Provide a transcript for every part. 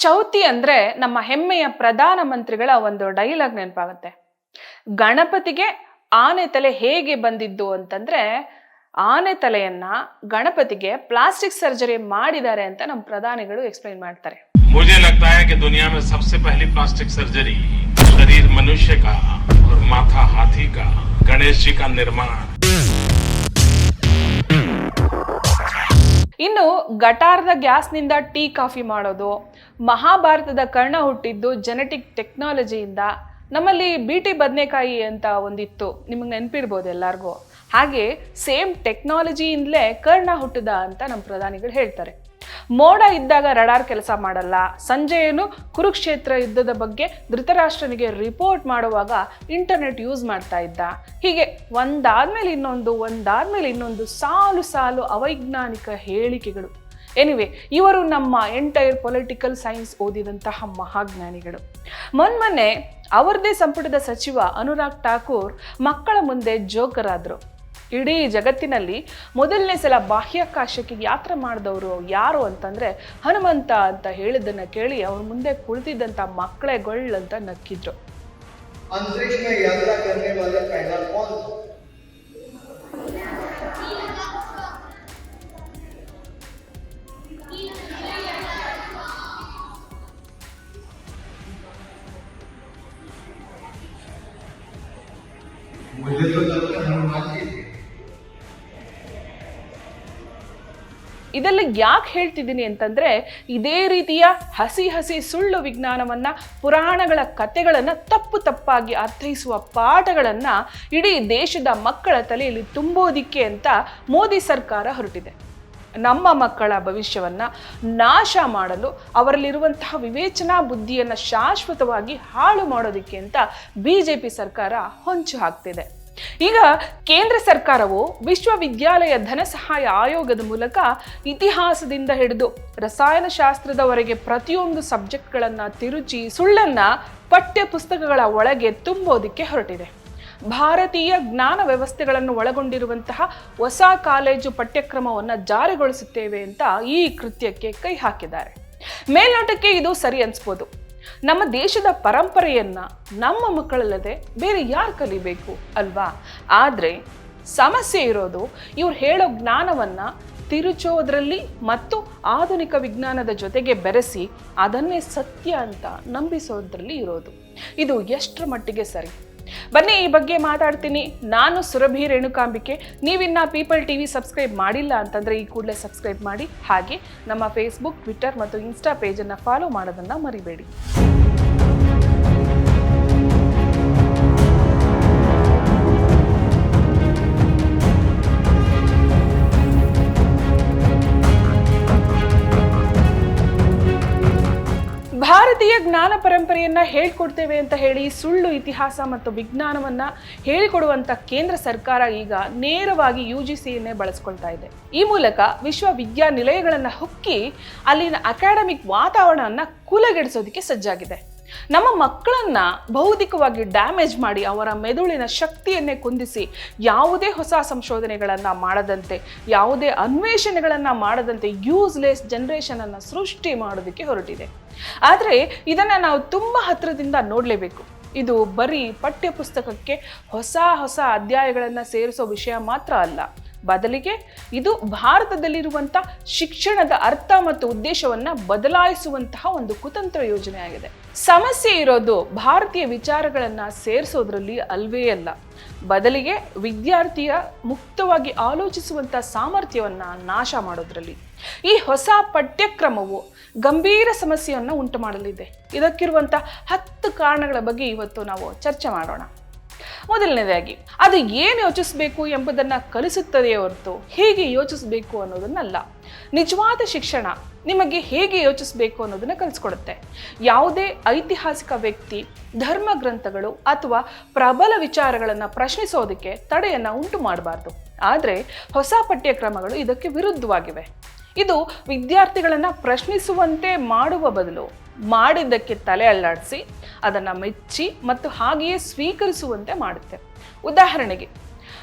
ಚೌತಿ ಅಂದ್ರೆ ನಮ್ಮ ಹೆಮ್ಮೆಯ ಪ್ರಧಾನ ಮಂತ್ರಿಗಳ ಒಂದು ಡೈಲಾಗ್ ನೆನಪಾಗುತ್ತೆ ಗಣಪತಿಗೆ ಆನೆ ತಲೆ ಹೇಗೆ ಬಂದಿದ್ದು ಅಂತಂದ್ರೆ ಆನೆ ತಲೆಯನ್ನ ಗಣಪತಿಗೆ ಪ್ಲಾಸ್ಟಿಕ್ ಸರ್ಜರಿ ಮಾಡಿದ್ದಾರೆ ಅಂತ ನಮ್ಮ ಪ್ರಧಾನಿಗಳು ಎಕ್ಸ್ಪ್ಲೈನ್ ಮಾಡ್ತಾರೆ मुझे लगता है कि दुनिया में सबसे पहली प्लास्टिक सर्जरी शरीर मनुष्य का और माथा हाथी का गणेश जी का निर्माण ಇನ್ನು ಗಟಾರದ ಗ್ಯಾಸ್ನಿಂದ ಟೀ ಕಾಫಿ ಮಾಡೋದು, ಮಹಾಭಾರತದ ಕರ್ಣ ಹುಟ್ಟಿದ್ದು ಜೆನೆಟಿಕ್ ಟೆಕ್ನಾಲಜಿಯಿಂದ ನಮ್ಮಲ್ಲಿ ಬೀಟಿ ಬದನೆಕಾಯಿ ಅಂತ ಒಂದಿತ್ತು, ನಿಮಗೆ ನೆನಪಿರ್ಬೋದು ಎಲ್ಲರಿಗೂ. ಹಾಗೆ ಸೇಮ್ ಟೆಕ್ನಾಲಜಿಯಿಂದಲೇ ಕರ್ಣ ಹುಟ್ಟದ ಅಂತ ನಮ್ಮ ಪ್ರಧಾನಿಗಳು ಹೇಳ್ತಾರೆ. ಮೋಡ ಇದ್ದಾಗ ರಡಾರ್ ಕೆಲಸ ಮಾಡಲ್ಲ. ಸಂಜೆಯೇನು ಕುರುಕ್ಷೇತ್ರ ಯುದ್ಧದ ಬಗ್ಗೆ ಧೃತರಾಷ್ಟ್ರನಿಗೆ ರಿಪೋರ್ಟ್ ಮಾಡುವಾಗ ಇಂಟರ್ನೆಟ್ ಯೂಸ್ ಮಾಡ್ತಾ ಇದ್ದ. ಹೀಗೆ ಒಂದಾದ್ಮೇಲೆ ಇನ್ನೊಂದು ಒಂದಾದ್ಮೇಲೆ ಇನ್ನೊಂದು ಸಾಲು ಸಾಲು ಅವೈಜ್ಞಾನಿಕ ಹೇಳಿಕೆಗಳು. ಎನಿವೆ ಇವರು ನಮ್ಮ ಎಂಟೈರ್ ಪೊಲಿಟಿಕಲ್ ಸೈನ್ಸ್ ಓದಿದಂತಹ ಮಹಾಜ್ಞಾನಿಗಳು. ಮೊನ್ಮೊನ್ನೆ ಅವರದೇ ಸಂಪುಟದ ಸಚಿವ ಅನುರಾಗ್ ಠಾಕೂರ್ ಮಕ್ಕಳ ಮುಂದೆ ಜೋಕರಾದ್ರು ಇಡೀ ಜಗತ್ತಿನಲ್ಲಿ ಮೊದಲನೇ ಸಲ ಬಾಹ್ಯಾಕಾಶಕ್ಕೆ ಯಾತ್ರೆ ಮಾಡಿದವರು ಯಾರು ಅಂತಂದ್ರೆ ಹನುಮಂತ ಅಂತ ಹೇಳಿದ್ದನ್ನ ಕೇಳಿ ಅವ್ರ ಮುಂದೆ ಕುಳಿತಿದ್ದಂಥ ಮಕ್ಕಳೇ ಗೊಳ್ಳಂತ ನಕ್ಕಿದ್ರು अंतरिक्ष में यात्रा करने वाला पहला कौन ಇದೆಲ್ಲ ಯಾಕೆ ಹೇಳ್ತಿದ್ದೀನಿ ಅಂತಂದರೆ ಇದೇ ರೀತಿಯ ಹಸಿ ಹಸಿ ಸುಳ್ಳು ವಿಜ್ಞಾನವನ್ನು, ಪುರಾಣಗಳ ಕಥೆಗಳನ್ನ ತಪ್ಪು ತಪ್ಪಾಗಿ ಅರ್ಥೈಸುವ ಪಾಠಗಳನ್ನು ಇಡೀ ದೇಶದ ಮಕ್ಕಳ ತಲೆಯಲ್ಲಿ ತುಂಬೋದಿಕ್ಕೆ ಅಂತ ಮೋದಿ ಸರ್ಕಾರ ಹೊರಟಿದೆ. ನಮ್ಮ ಮಕ್ಕಳ ಭವಿಷ್ಯವನ್ನು ನಾಶ ಮಾಡಲು ಅವರಲ್ಲಿರುವಂತಹ ವಿವೇಚನಾ ಬುದ್ಧಿಯನ್ನು ಶಾಶ್ವತವಾಗಿ ಹಾಳು ಮಾಡೋದಕ್ಕೆ ಅಂತ ಬಿಜೆಪಿ ಸರ್ಕಾರ ಹೊಂಚು ಹಾಕ್ತಿದೆ. ಈಗ ಕೇಂದ್ರ ಸರ್ಕಾರವು ವಿಶ್ವವಿದ್ಯಾಲಯ ಧನ ಸಹಾಯ ಆಯೋಗದ ಮೂಲಕ ಇತಿಹಾಸದಿಂದ ಹಿಡಿದು ರಸಾಯನಶಾಸ್ತ್ರದವರೆಗೆ ಪ್ರತಿಯೊಂದು ಸಬ್ಜೆಕ್ಟ್ಗಳನ್ನು ತಿರುಚಿ ಸುಳ್ಳನ್ನ ಪಠ್ಯ ಪುಸ್ತಕಗಳ ಒಳಗೆ ತುಂಬೋದಿಕ್ಕೆ ಹೊರಟಿದೆ. ಭಾರತೀಯ ಜ್ಞಾನ ವ್ಯವಸ್ಥೆಗಳನ್ನು ಒಳಗೊಂಡಿರುವಂತಹ ಹೊಸ ಕಾಲೇಜು ಪಠ್ಯಕ್ರಮವನ್ನು ಜಾರಿಗೊಳಿಸುತ್ತೇವೆ ಅಂತ ಈ ಕೃತ್ಯಕ್ಕೆ ಕೈ ಹಾಕಿದ್ದಾರೆ. ಮೇಲ್ನೋಟಕ್ಕೆ ಇದು ಸರಿ ಅನ್ಸ್ಬೋದು. ನಮ್ಮ ದೇಶದ ಪರಂಪರೆಯನ್ನ ನಮ್ಮ ಮಕ್ಕಳಲ್ಲದೆ ಬೇರೆ ಯಾರು ಕಲಿಬೇಕು ಅಲ್ವಾ? ಆದರೆ ಸಮಸ್ಯೆ ಇರೋದು ಇವ್ರು ಹೇಳೋ ಜ್ಞಾನವನ್ನ ತಿರುಚೋದ್ರಲ್ಲಿ ಮತ್ತು ಆಧುನಿಕ ವಿಜ್ಞಾನದ ಜೊತೆಗೆ ಬೆರೆಸಿ ಅದನ್ನೇ ಸತ್ಯ ಅಂತ ನಂಬಿಸೋದ್ರಲ್ಲಿ ಇರೋದು. ಇದು ಎಷ್ಟರ ಮಟ್ಟಿಗೆ ಸರಿ? ಬನ್ನಿ, ಈ ಬಗ್ಗೆ ಮಾತಾಡ್ತೀನಿ. ನಾನು ಸುರಭಿ ರೇಣುಕಾಂಬಿಕೆ. ನೀವಿನ್ನ ಪೀಪಲ್ ಟಿವಿ ಸಬ್ಸ್ಕ್ರೈಬ್ ಮಾಡಿಲ್ಲ ಅಂತಂದ್ರೆ ಈ ಕೂಡಲೇ ಸಬ್ಸ್ಕ್ರೈಬ್ ಮಾಡಿ. ಹಾಗೆ ನಮ್ಮ ಫೇಸ್ಬುಕ್ ಟ್ವಿಟ್ಟರ್ ಮತ್ತು ಇನ್ಸ್ಟಾ ಪೇಜನ್ನು ಫಾಲೋ ಮಾಡೋದನ್ನ ಮರಿಬೇಡಿ. ಭಾರತೀಯ ಜ್ಞಾನ ಪರಂಪರೆಯನ್ನ ಹೇಳ್ಕೊಡ್ತೇವೆ ಅಂತ ಹೇಳಿ ಸುಳ್ಳು ಇತಿಹಾಸ ಮತ್ತು ವಿಜ್ಞಾನವನ್ನ ಹೇಳಿಕೊಡುವಂತ ಕೇಂದ್ರ ಸರ್ಕಾರ ಈಗ ನೇರವಾಗಿ ಯು ಜಿ ಸಿಯನ್ನೇ ಬಳಸ್ಕೊಳ್ತಾ ಇದೆ. ಈ ಮೂಲಕ ವಿಶ್ವವಿದ್ಯಾನಿಲಯಗಳನ್ನ ಹುಕ್ಕಿ ಅಲ್ಲಿನ ಅಕಾಡೆಮಿಕ್ ವಾತಾವರಣವನ್ನ ಕುಲಗೆಡಿಸೋದಕ್ಕೆ ಸಜ್ಜಾಗಿದೆ. ನಮ್ಮ ಮಕ್ಕಳನ್ನ ಬೌದ್ಧಿಕವಾಗಿ ಡ್ಯಾಮೇಜ್ ಮಾಡಿ ಅವರ ಮೆದುಳಿನ ಶಕ್ತಿಯನ್ನೇ ಕುಂದಿಸಿ ಯಾವುದೇ ಹೊಸ ಸಂಶೋಧನೆಗಳನ್ನ ಮಾಡದಂತೆ, ಯಾವುದೇ ಅನ್ವೇಷಣೆಗಳನ್ನ ಮಾಡದಂತೆ ಯೂಸ್ಲೆಸ್ ಜನರೇಷನ್ ಅನ್ನ ಸೃಷ್ಟಿ ಮಾಡೋದಕ್ಕೆ ಹೊರಟಿದೆ. ಆದರೆ ಇದನ್ನು ನಾವು ತುಂಬ ಹತ್ತಿರದಿಂದ ನೋಡಲೇಬೇಕು. ಇದು ಬರೀ ಪಠ್ಯಪುಸ್ತಕಕ್ಕೆ ಹೊಸ ಹೊಸ ಅಧ್ಯಾಯಗಳನ್ನು ಸೇರಿಸೋ ವಿಷಯ ಮಾತ್ರ ಅಲ್ಲ. ಬದಲಿಗೆ ಇದು ಭಾರತದಲ್ಲಿರುವಂಥ ಶಿಕ್ಷಣದ ಅರ್ಥ ಮತ್ತು ಉದ್ದೇಶವನ್ನು ಬದಲಾಯಿಸುವಂತಹ ಒಂದು ಕುತಂತ್ರ ಯೋಜನೆ ಆಗಿದೆ. ಸಮಸ್ಯೆ ಇರೋದು ಭಾರತೀಯ ವಿಚಾರಗಳನ್ನು ಸೇರಿಸೋದ್ರಲ್ಲಿ ಅಲ್ವೇ ಅಲ್ಲ. ಬದಲಿಗೆ ವಿದ್ಯಾರ್ಥಿಯ ಮುಕ್ತವಾಗಿ ಆಲೋಚಿಸುವಂಥ ಸಾಮರ್ಥ್ಯವನ್ನು ನಾಶ ಮಾಡೋದ್ರಲ್ಲಿ. ಈ ಹೊಸ ಪಠ್ಯಕ್ರಮವು ಗಂಭೀರ ಸಮಸ್ಯೆಯನ್ನು ಉಂಟು ಮಾಡಲಿದೆ. ಇದಕ್ಕಿರುವಂಥ ಹತ್ತು ಕಾರಣಗಳ ಬಗ್ಗೆ ಇವತ್ತು ನಾವು ಚರ್ಚೆ ಮಾಡೋಣ. ಮೊದಲನೇದಾಗಿ, ಅದು ಏನು ಯೋಚಿಸಬೇಕು ಎಂಬುದನ್ನು ಕಲಿಸುತ್ತದೆಯೇ ಹೊರತು ಹೇಗೆ ಯೋಚಿಸಬೇಕು ಅನ್ನೋದನ್ನಲ್ಲ. ನಿಜವಾದ ಶಿಕ್ಷಣ ನಿಮಗೆ ಹೇಗೆ ಯೋಚಿಸಬೇಕು ಅನ್ನೋದನ್ನು ಕಲಿಸ್ಕೊಡುತ್ತೆ. ಯಾವುದೇ ಐತಿಹಾಸಿಕ ವ್ಯಕ್ತಿ, ಧರ್ಮ ಗ್ರಂಥಗಳು ಅಥವಾ ಪ್ರಬಲ ವಿಚಾರಗಳನ್ನು ಪ್ರಶ್ನಿಸೋದಕ್ಕೆ ತಡೆಯನ್ನು ಉಂಟು ಮಾಡಬಾರ್ದು. ಆದರೆ ಹೊಸ ಪಠ್ಯಕ್ರಮಗಳು ಇದಕ್ಕೆ ವಿರುದ್ಧವಾಗಿವೆ. ಇದು ವಿದ್ಯಾರ್ಥಿಗಳನ್ನು ಪ್ರಶ್ನಿಸುವಂತೆ ಮಾಡುವ ಬದಲು ಮಾಡಿದ್ದಕ್ಕೆ ತಲೆ ಅಲ್ಲಾಡಿಸಿ, ಅದನ್ನು ಮೆಚ್ಚಿ ಮತ್ತು ಹಾಗೆಯೇ ಸ್ವೀಕರಿಸುವಂತೆ ಮಾಡುತ್ತೆ. ಉದಾಹರಣೆಗೆ,